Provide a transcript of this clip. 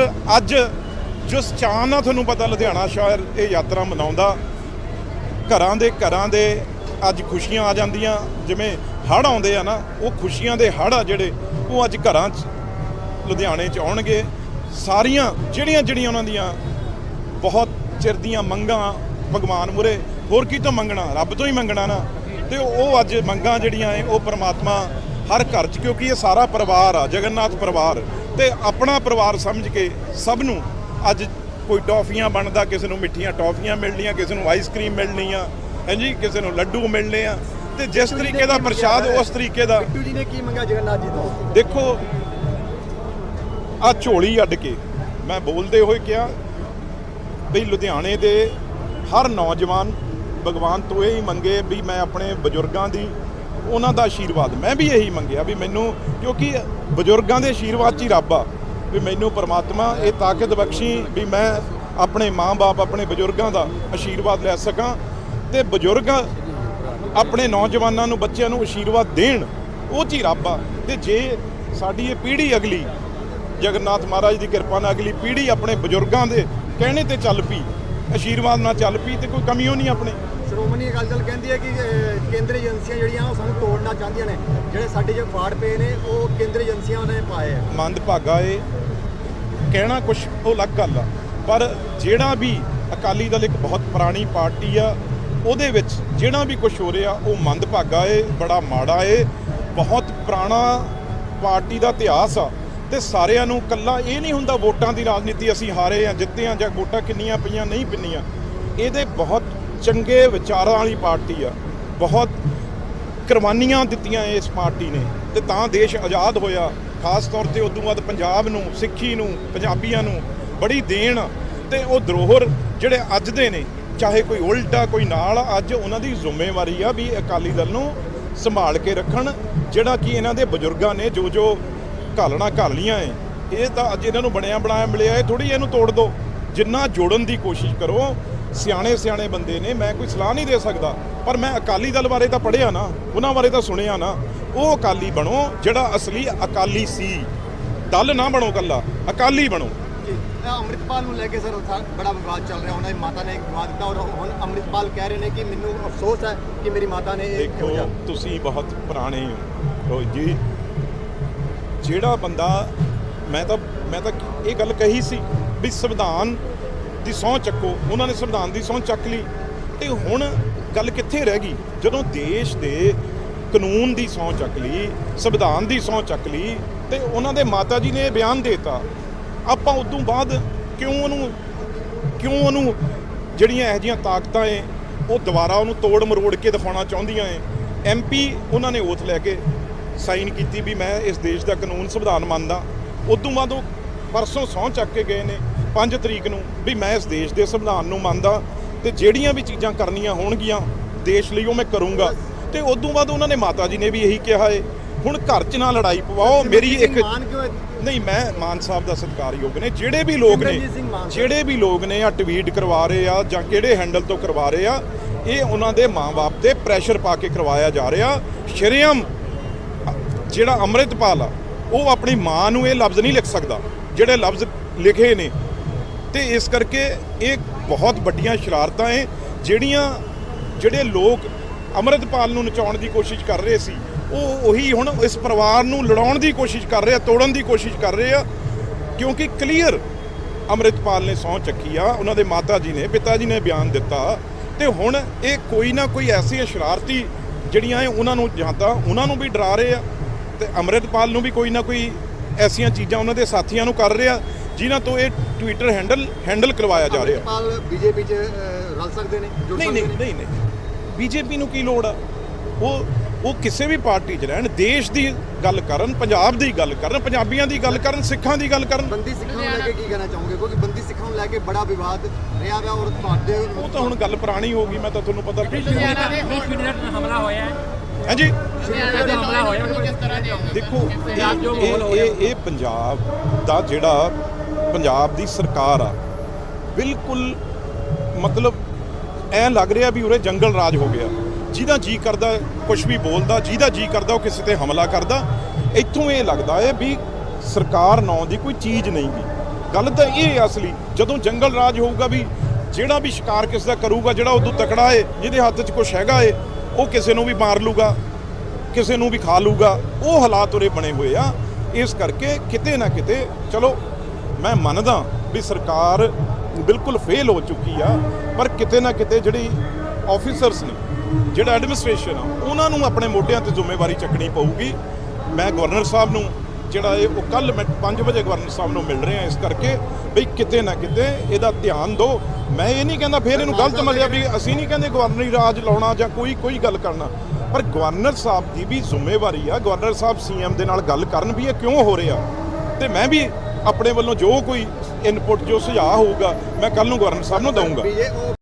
ਪਰ ਅੱਜ ਜਿਸ ਚਾਅ ਨਾਲ ਤੁਹਾਨੂੰ ਪਤਾ ਲੁਧਿਆਣਾ ਸ਼ਹਿਰ ਇਹ ਯਾਤਰਾ ਮਨਾਉਂਦਾ, ਘਰਾਂ ਦੇ ਘਰਾਂ ਦੇ ਅੱਜ ਖੁਸ਼ੀਆਂ ਆ ਜਾਂਦੀਆਂ, ਜਿਵੇਂ ਹੜ੍ਹ ਆਉਂਦੇ ਆ ਨਾ, ਉਹ ਖੁਸ਼ੀਆਂ ਦੇ ਹੜ੍ਹ ਆ ਜਿਹੜੇ, ਉਹ ਅੱਜ ਘਰਾਂ 'ਚ, ਲੁਧਿਆਣੇ 'ਚ ਆਉਣਗੇ। ਸਾਰੀਆਂ, ਜਿਹੜੀਆਂ ਜਿਹੜੀਆਂ ਉਹਨਾਂ ਦੀਆਂ ਬਹੁਤ ਚਿਰ ਦੀਆਂ ਮੰਗਾਂ, ਭਗਵਾਨ ਮੁਰੇ, ਹੋਰ ਕੀ ਤੋਂ ਮੰਗਣਾ, ਰੱਬ ਤੋਂ ਹੀ ਮੰਗਣਾ ਨਾ। ਤੇ ਉਹ ਅੱਜ ਮੰਗਾਂ ਜਿਹੜੀਆਂ ਐ ਉਹ ਪਰਮਾਤਮਾ ਹਰ ਘਰ 'ਚ, ਕਿਉਂਕਿ ਇਹ ਸਾਰਾ ਪਰਿਵਾਰ ਆ, ਜਗਨਨਾਥ ਪਰਿਵਾਰ। ਤੇ ਆਪਣਾ ਪਰਿਵਾਰ ਸਮਝ ਕੇ ਸਭ ਨੂੰ ਅੱਜ ਕੋਈ ਟੌਫੀਆਂ ਬਣਦਾ ਕਿਸੇ ਨੂੰ ਮਿੱਠੀਆਂ ਟੌਫੀਆਂ ਮਿਲਣੀਆਂ ਕਿਸੇ ਨੂੰ ਆਈਸਕ੍ਰੀਮ ਮਿਲਣੀ ਆ ਹਾਂਜੀ ਕਿਸੇ ਨੂੰ ਲੱਡੂ ਮਿਲਣੇ ਆ। ਤੇ ਜਿਸ ਤਰੀਕੇ ਦਾ ਪ੍ਰਸ਼ਾਦ ਉਸ ਤਰੀਕੇ ਦਾ ਬਿੱਟੂ ਜੀ ਨੇ ਕੀ ਮੰਗਾ ਜਗਨਨਾਥ ਜੀ ਤੋਂ? ਦੇਖੋ ਆ ਝੋਲੀ ਅੱਡ ਕੇ ਮੈਂ ਬੋਲਦੇ ਹੋਏ ਕਿਹਾ ਵੀ ਲੁਧਿਆਣੇ ਦੇ ਹਰ ਨੌਜਵਾਨ ਭਗਵਾਨ ਤੋਂ ਇਹ ਹੀ ਮੰਗੇ ਵੀ ਮੈਂ ਆਪਣੇ ਬਜ਼ੁਰਗਾਂ ਦੀ ਉਹਨਾਂ ਦਾ ਆਸ਼ੀਰਵਾਦ ਮੈਂ ਵੀ ਇਹੀ ਮੰਗਿਆ ਵੀ ਮੈਨੂੰ, ਕਿਉਂਕਿ ਬਜ਼ੁਰਗਾਂ ਦੇ ਆਸ਼ੀਰਵਾਦ 'ਚ ਹੀ ਰੱਬ ਆ, ਵੀ ਮੈਨੂੰ ਪਰਮਾਤਮਾ ਇਹ ਤਾਕਤ ਬਖਸ਼ੀ ਵੀ ਮੈਂ ਆਪਣੇ ਮਾਂ-ਬਾਪ, ਆਪਣੇ ਬਜ਼ੁਰਗਾਂ ਦਾ ਆਸ਼ੀਰਵਾਦ ਲੈ ਸਕਾਂ ਤੇ ਬਜ਼ੁਰਗ ਆਪਣੇ ਨੌਜਵਾਨਾਂ ਨੂੰ, ਬੱਚਿਆਂ ਨੂੰ ਆਸ਼ੀਰਵਾਦ ਦੇਣ, ਉਹ 'ਚ ਹੀ ਰੱਬ ਆ। ਤੇ ਜੇ ਸਾਡੀ ਇਹ ਪੀੜ੍ਹੀ ਅਗਲੀ ਜਗਨਨਾਥ ਮਹਾਰਾਜ ਦੀ ਕਿਰਪਾ ਨਾਲ ਅਗਲੀ ਪੀੜ੍ਹੀ ਆਪਣੇ ਬਜ਼ੁਰਗਾਂ ਦੇ ਕਹਿਣੇ ਤੇ ਚੱਲ ਪਈ ਆਸ਼ੀਰਵਾਦ ਨਾਲ ਚੱਲ ਪਈ ਤੇ ਕੋਈ ਕਮੀ ਉਹ ਨਹੀਂ ਆਪਣੇ। ਸ਼੍ਰੋਮਣੀ ਅਕਾਲੀ ਦਲ ਕਹਿੰਦੀ ਹੈ ਕਿ ਕੇਂਦਰੀ ਏਜੰਸੀਆਂ ਜਿਹੜੀਆਂ ਉਹ ਸਾਨੂੰ ਤੋੜਨਾ ਚਾਹੁੰਦੀਆਂ ਨੇ। ਜਿਹੜੇ ਸਾਡੇ ਜੋ ਫਾੜ ਪਏ ਨੇ ਉਹ ਕੇਂਦਰੀ ਏਜੰਸੀਆਂ ਨੇ ਪਾਏ ਆ। ਮੰਦ ਭਾਗਾ ਏ। ਕਹਿਣਾ ਕੁਝ ਉਹ ਅਲੱਗ ਗੱਲ ਆ। ਪਰ ਜਿਹੜਾ ਵੀ ਅਕਾਲੀ ਦਲ ਇੱਕ ਬਹੁਤ ਪੁਰਾਣੀ ਪਾਰਟੀ ਆ ਉਹਦੇ ਵਿੱਚ ਜਿਹੜਾ ਵੀ ਕੁਝ ਹੋ ਰਿਹਾ ਉਹ ਮੰਦ ਭਾਗਾ ਏ ਬੜਾ ਮਾੜਾ ਏ। ਬਹੁਤ ਪੁਰਾਣਾ ਪਾਰਟੀ ਦਾ ਇਤਿਹਾਸ ਆ। ਤੇ ਸਾਰਿਆਂ ਨੂੰ ਕੱਲਾ ਇਹ ਨਹੀਂ ਹੁੰਦਾ ਵੋਟਾਂ ਦੀ ਰਾਜਨੀਤੀ ਅਸੀਂ ਹਾਰੇ ਆ ਜਿੱਤੇ ਆ ਜਾਂ ਵੋਟਾਂ ਕਿੰਨੀਆਂ ਪਈਆਂ, ਨਹੀਂ ਪਿੰਨੀਆਂ ਇਹਦੇ ਬਹੁਤ ਚੰਗੇ ਵਿਚਾਰਾਂ ਵਾਲੀ ਪਾਰਟੀ ਆ ਬਹੁਤ ਕੁਰਬਾਨੀਆਂ ਦਿੱਤੀਆਂ ਇਸ ਪਾਰਟੀ ਨੇ ਤੇ ਤਾਂ ਦੇਸ਼ ਆਜ਼ਾਦ ਹੋਇਆ ਖਾਸ ਤੌਰ ਤੇ ਉਦੋਂ ਬਾਅਦ ਪੰਜਾਬ ਨੂੰ, ਸਿੱਖੀ ਨੂੰ, ਪੰਜਾਬੀਆਂ ਨੂੰ ਬੜੀ ਦੇਣ ਆ। ਤੇ ਉਹ ਧਰੋਹਰ ਜਿਹੜੇ ਅੱਜ ਦੇ ਨੇ, ਚਾਹੇ ਕੋਈ ਉਲਟਾ, ਕੋਈ ਨਾਲ, ਅੱਜ ਉਹਨਾਂ ਦੀ ਜ਼ਿੰਮੇਵਾਰੀ ਆ ਵੀ ਅਕਾਲੀ ਦਲ ਨੂੰ ਸੰਭਾਲ ਕੇ ਰੱਖਣ, ਜਿਹੜਾ ਕਿ ਇਹਨਾਂ ਦੇ ਬਜ਼ੁਰਗਾਂ ਨੇ ਜੋ ਜੋ ਘਾਲਣਾ ਘਾਲੀਆਂ ਏ ਇਹ ਤਾਂ ਅੱਜ ਇਹਨਾਂ ਨੂੰ ਬਣਿਆ ਬਣਾਇਆ ਮਿਲਿਆ ਇਹ ਥੋੜੀ ਇਹਨੂੰ ਤੋੜ ਦਿਓ ਜਿੰਨਾ ਜੋੜਨ ਦੀ ਕੋਸ਼ਿਸ਼ ਕਰੋ ਸਿਆਣੇ ਸਿਆਣੇ ਬੰਦੇ ਨੇ ਮੈਂ ਕੋਈ ਸਲਾਹ ਨਹੀਂ ਦੇ ਸਕਦਾ। ਪਰ ਮੈਂ ਅਕਾਲੀ ਦਲ ਬਾਰੇ ਤਾਂ ਪੜ੍ਹਿਆ ਨਾ ਉਹਨਾਂ ਬਾਰੇ ਤਾਂ ਸੁਣਿਆ ਨਾ। ਉਹ ਅਕਾਲੀ ਬਣੋ ਜਿਹੜਾ ਅਸਲੀ ਅਕਾਲੀ ਸੀ। ਦਲ ਨਾ ਬਣੋ ਕੱਲਾ ਅਕਾਲੀ ਬਣੋ। ਅੰਮ੍ਰਿਤਪਾਲ ਨੂੰ ਲੈ ਕੇ ਸਰ ਬੜਾ ਵਿਵਾਦ ਚੱਲ ਰਿਹਾ। ਉਹਨਾਂ ਦੀ ਮਾਤਾ ਨੇ ਵਿਵਾਦ ਦਿੱਤਾ ਔਰ ਹੁਣ ਅੰਮ੍ਰਿਤਪਾਲ ਕਹਿ ਰਹੇ ਨੇ ਕਿ ਮੈਨੂੰ ਅਫਸੋਸ ਹੈ ਕਿ ਮੇਰੀ ਮਾਤਾ ਨੇ ਇਹ ਦੇਖੋ ਤੁਸੀਂ ਬਹੁਤ ਪੁਰਾਣੇ ਹੋ। ਜੀ ਜਿਹੜਾ ਬੰਦਾ ਮੈਂ ਤਾਂ ਮੈਂ ਤਾਂ ਇਹ ਗੱਲ ਕਹੀ ਸੀ ਵੀ ਸੰਵਿਧਾਨ ਦੀ ਸਹੁੰ ਚੱਕੋ, ਉਹਨਾਂ ਨੇ ਸੰਵਿਧਾਨ ਦੀ ਸਹੁੰ ਚੱਕ ਲਈ। ਤੇ ਹੁਣ ਗੱਲ ਕਿੱਥੇ ਰਹਿ ਗਈ? ਜਦੋਂ ਦੇਸ਼ ਦੇ ਕਾਨੂੰਨ ਦੀ ਸਹੁੰ ਚੱਕ ਲਈ, ਸੰਵਿਧਾਨ ਦੀ ਸਹੁੰ ਚੱਕ ਲਈ, ਤੇ ਉਹਨਾਂ ਦੇ ਮਾਤਾ ਜੀ ਨੇ ਇਹ ਬਿਆਨ ਦੇਤਾ। ਆਪਾਂ ਉਦੋਂ ਬਾਅਦ ਕਿਉਂ ਉਹਨੂੰ ਕਿਉਂ ਉਹਨੂੰ ਜਿਹੜੀਆਂ ਇਹੋ ਜਿਹੀਆਂ ਤਾਕਤਾਂ ਏ, ਉਹ ਦੁਬਾਰਾ ਉਹਨੂੰ ਤੋੜ ਮਰੋੜ ਕੇ ਦਿਖਾਉਣਾ ਚਾਹੁੰਦੀਆਂ ਏ? ਐਮਪੀ ਉਹਨਾਂ ਨੇ ਓਥ ਲੈ ਕੇ ਸਾਈਨ ਕੀਤੀ ਵੀ ਮੈਂ ਇਸ ਦੇਸ਼ ਦਾ ਕਾਨੂੰਨ ਸੰਵਿਧਾਨ ਮੰਨਦਾ ਉਦੋਂ ਬਾਅਦ ਉਹ ਪਰਸੋਂ ਸਹੁੰ ਚੱਕ ਕੇ ਗਏ ਨੇ 5 ਤਰੀਕ ਨੂੰ ਵੀ ਮੈਂ ਇਸ ਦੇਸ਼ ਦੇ ਸੰਵਿਧਾਨ ਨੂੰ ਮੰਨਦਾ ਤੇ ਜਿਹੜੀਆਂ ਵੀ ਚੀਜ਼ਾਂ ਕਰਨੀਆਂ ਹੋਣਗੀਆਂ ਦੇਸ਼ ਲਈ ਉਹ ਮੈਂ ਕਰੂੰਗਾ ਤੇ ਉਦੋਂ ਬਾਅਦ ਉਹਨਾਂ ਨੇ ਮਾਤਾ ਜੀ ਨੇ ਵੀ ਇਹੀ ਕਿਹਾ ਏ ਹੁਣ ਘਰ 'ਚ ਨਾ ਲੜਾਈ ਪਵਾਓ ਮੇਰੀ ਇੱਕ? ਨਹੀਂ ਮੈਂ ਮਾਨ ਸਾਹਿਬ ਦਾ ਸਤਿਕਾਰਯੋਗ ਨੇ ਜਿਹੜੇ ਵੀ ਲੋਕ ਨੇ। ਜਿਹੜੇ ਵੀ ਲੋਕ ਨੇ ਆ ਟਵੀਟ ਕਰਵਾ ਰਹੇ ਆ ਜਾਂ ਕਿਹੜੇ ਹੈਂਡਲ ਤੋਂ ਕਰਵਾ ਰਹੇ ਆ ਇਹ ਉਹਨਾਂ ਦੇ ਮਾਂ-ਬਾਪ ਤੇ ਪ੍ਰੈਸ਼ਰ ਪਾ ਕੇ ਕਰਵਾਇਆ ਜਾ ਰਿਹਾ ਸ਼ਰੇਆਮ ਜਿਹੜਾ ਅੰਮ੍ਰਿਤਪਾਲ ਆ, ਉਹ ਆਪਣੀ ਮਾਂ ਨੂੰ ਇਹ ਲਫ਼ਜ਼ ਨਹੀਂ ਲਿਖ ਸਕਦਾ, ਜਿਹੜੇ ਲਫ਼ਜ਼ ਲਿਖੇ ਨੇ। ਤੇ ਇਸ ਕਰਕੇ ਇਹ ਬਹੁਤ ਵੱਡੀਆਂ ਸ਼ਰਾਰਤਾਂ ਏ ਜਿਹੜੀਆਂ ਜਿਹੜੇ ਲੋਕ ਅੰਮ੍ਰਿਤਪਾਲ ਨੂੰ ਨਚਾਉਣ ਦੀ ਕੋਸ਼ਿਸ਼ ਕਰ ਰਹੇ ਸੀ, ਉਹ ਉਹੀ ਹੁਣ ਇਸ ਪਰਿਵਾਰ ਨੂੰ ਲੜਾਉਣ ਦੀ ਕੋਸ਼ਿਸ਼ ਕਰ ਰਹੇ ਆ, ਤੋੜਨ ਦੀ ਕੋਸ਼ਿਸ਼ ਕਰ ਰਹੇ ਆ, ਕਿਉਂਕਿ ਕਲੀਅਰ ਅੰਮ੍ਰਿਤਪਾਲ ਨੇ ਸਹੁੰ ਚੱਕੀ ਆ, ਉਹਨਾਂ ਦੇ ਮਾਤਾ ਜੀ ਨੇ, ਪਿਤਾ ਜੀ ਨੇ ਬਿਆਨ ਦਿੱਤਾ। ਤੇ ਹੁਣ ਇਹ ਕੋਈ ਨਾ ਕੋਈ ਐਸੀ ਸ਼ਰਾਰਤੀ ਜਿਹੜੀਆਂ ਇਹ ਉਹਨਾਂ ਨੂੰ ਜਾਂ ਤਾਂ ਉਹਨਾਂ ਨੂੰ ਵੀ ਡਰਾ ਰਹੇ ਆ ਤੇ ਅੰਮ੍ਰਿਤਪਾਲ ਨੂੰ ਵੀ ਕੋਈ ਨਾ ਕੋਈ ਐਸੀਆਂ ਚੀਜ਼ਾਂ ਉਹਨਾਂ ਦੇ ਸਾਥੀਆਂ ਨੂੰ ਕਰ ਰਿਹਾ ਜਿਨ੍ਹਾਂ ਤੋਂ ਇਹ ਟਵਿੱਟਰ ਹੈਂਡਲ ਹੈਂਡਲ ਕਰਵਾਇਆ ਜਾ ਰਿਹਾ। ਅੰਮ੍ਰਿਤਪਾਲ ਬੀਜੇਪੀ 'ਚ ਰਲ ਸਕਦੇ ਨੇ ਜੁੜ ਨਹੀਂ ਸਕਦੇ ਨਹੀਂ ਨੇ? ਨਹੀਂ ਨਹੀਂ। ਬੀਜੇਪੀ ਨੂੰ ਕੀ ਲੋੜ ਆ? ਉਹ ਉਹ ਕਿਸੇ ਵੀ ਪਾਰਟੀ 'ਚ ਰਹਿਣ ਦੇਸ਼ ਦੀ ਗੱਲ ਕਰਨ ਪੰਜਾਬ ਦੀ ਗੱਲ ਕਰਨ ਪੰਜਾਬੀਆਂ ਦੀ ਗੱਲ ਕਰਨ ਸਿੱਖਾਂ ਦੀ ਗੱਲ ਕਰਨ। ਬੰਦੀ ਸਿੱਖਾਂ ਨੂੰ ਲੈ ਕੇ ਕੀ ਕਹਿਣਾ ਚਾਹੋਗੇ? ਕਿਉਂਕਿ ਬੰਦੀ ਸਿੱਖਾਂ ਨੂੰ ਲੈ ਕੇ ਬੜਾ ਵਿਵਾਦ ਰਿਹਾ ਵਾ ਔਰ ਤੁਹਾਡੇ ਉਹ ਤਾਂ ਹੁਣ ਗੱਲ ਪੁਰਾਣੀ ਹੋ ਗਈ ਮੈਂ ਤਾਂ ਤੁਹਾਨੂੰ ਪਤਾ ਲੁਧਿਆਣਾ ਦੇ ਹਮਲਾ ਹੋਇਆ ਹੈ। ਹਾਂਜੀ। ਦੇਖੋ ਇਹ- ਹੋ। ਇਹ ਇਹ ਪੰਜਾਬ ਦਾ ਜਿਹੜਾ ਪੰਜਾਬ ਦੀ ਸਰਕਾਰ ਆ ਬਿਲਕੁਲ ਮਤਲਬ ਐ ਲੱਗ ਰਿਹਾ ਵੀ ਉਰੇ ਜੰਗਲ ਰਾਜ ਹੋ ਗਿਆ। ਜਿਹਦਾ ਜੀ ਕਰਦਾ ਕੁਝ ਵੀ ਬੋਲਦਾ ਜਿਹਦਾ ਜੀ ਕਰਦਾ ਉਹ ਕਿਸੇ ਤੇ ਹਮਲਾ ਕਰਦਾ। ਇੱਥੋਂ ਇਹ ਲੱਗਦਾ ਹੈ ਵੀ ਸਰਕਾਰ ਨਾਂ ਦੀ ਕੋਈ ਚੀਜ਼ ਨਹੀਂ ਗੀ। ਗੱਲ ਤਾਂ ਇਹ ਹੈ ਅਸਲੀ ਜਦੋਂ ਜੰਗਲ ਰਾਜ ਹੋਊਗਾ ਵੀ ਜਿਹੜਾ ਵੀ ਸ਼ਿਕਾਰ ਕਿਸ ਦਾ ਕਰੂਗਾ ਜਿਹੜਾ ਉਦੋਂ ਤਕੜਾ ਏ ਜਿਹਦੇ ਹੱਥ 'ਚ ਕੁਝ ਹੈਗਾ ਏ ਉਹ ਕਿਸੇ ਨੂੰ ਵੀ ਮਾਰ ਲੂਗਾ, ਕਿਸੇ ਨੂੰ ਵੀ ਖਾ ਲੂਗਾ, ਉਹ ਹਾਲਾਤ ਉਰੇ ਬਣੇ ਹੋਏ ਆ। ਇਸ ਕਰਕੇ ਕਿਤੇ ਨਾ ਕਿਤੇ, ਚਲੋ, ਮੈਂ ਮੰਨਦਾ ਵੀ ਸਰਕਾਰ ਬਿਲਕੁਲ ਫੇਲ ਹੋ ਚੁੱਕੀ ਆ, ਪਰ ਕਿਤੇ ਨਾ ਕਿਤੇ ਜਿਹੜੀ ਆਫੀਸਰਸ ਨੇ, ਜਿਹੜਾ ਐਡਮਿਨਿਸਟ੍ਰੇਸ਼ਨ ਆ, ਉਹਨਾਂ ਨੂੰ ਆਪਣੇ ਮੋਢਿਆਂ ਤੇ ਜ਼ਿੰਮੇਵਾਰੀ ਚੱਕਣੀ ਪਊਗੀ। ਮੈਂ ਗਵਰਨਰ ਸਾਹਿਬ ਨੂੰ ਜਿਹੜਾ ਇਹ ਉਹ ਕੱਲ ਮੈਂ 5 ਵਜੇ ਗਵਰਨਰ ਸਾਹਿਬ ਨੂੰ ਮਿਲ ਰਿਹਾ, ਇਸ ਕਰਕੇ ਬਈ ਕਿਤੇ ਨਾ ਕਿਤੇ ਇਹਦਾ ਧਿਆਨ ਦਿਓ। ਮੈਂ ਇਹ ਨਹੀਂ ਕਹਿੰਦਾ ਫਿਰ ਇਹਨੂੰ ਗਲਤ ਮਲਿਆ ਵੀ ਅਸੀਂ ਨਹੀਂ ਕਹਿੰਦੇ ਗਵਰਨਰੀ ਰਾਜ ਲਾਉਣਾ ਜਾਂ ਕੋਈ ਕੋਈ ਗੱਲ ਕਰਨਾ। ਪਰ ਗਵਰਨਰ ਸਾਹਿਬ ਦੀ ਵੀ ਜ਼ਿੰਮੇਵਾਰੀ ਆ। ਗਵਰਨਰ ਸਾਹਿਬ ਸੀਐਮ ਦੇ ਨਾਲ ਗੱਲ ਕਰਨ ਵੀ ਇਹ ਕਿਉਂ ਹੋ ਰਿਹਾ? ਤੇ ਮੈਂ ਵੀ ਆਪਣੇ ਵੱਲੋਂ ਜੋ ਕੋਈ ਇਨਪੁਟ ਜੋ ਸੁਝਾਅ ਹੋਊਗਾ, ਮੈਂ ਕੱਲ ਨੂੰ ਗਵਰਨਰ ਸਾਹਿਬ ਨੂੰ ਦਊਂਗਾ।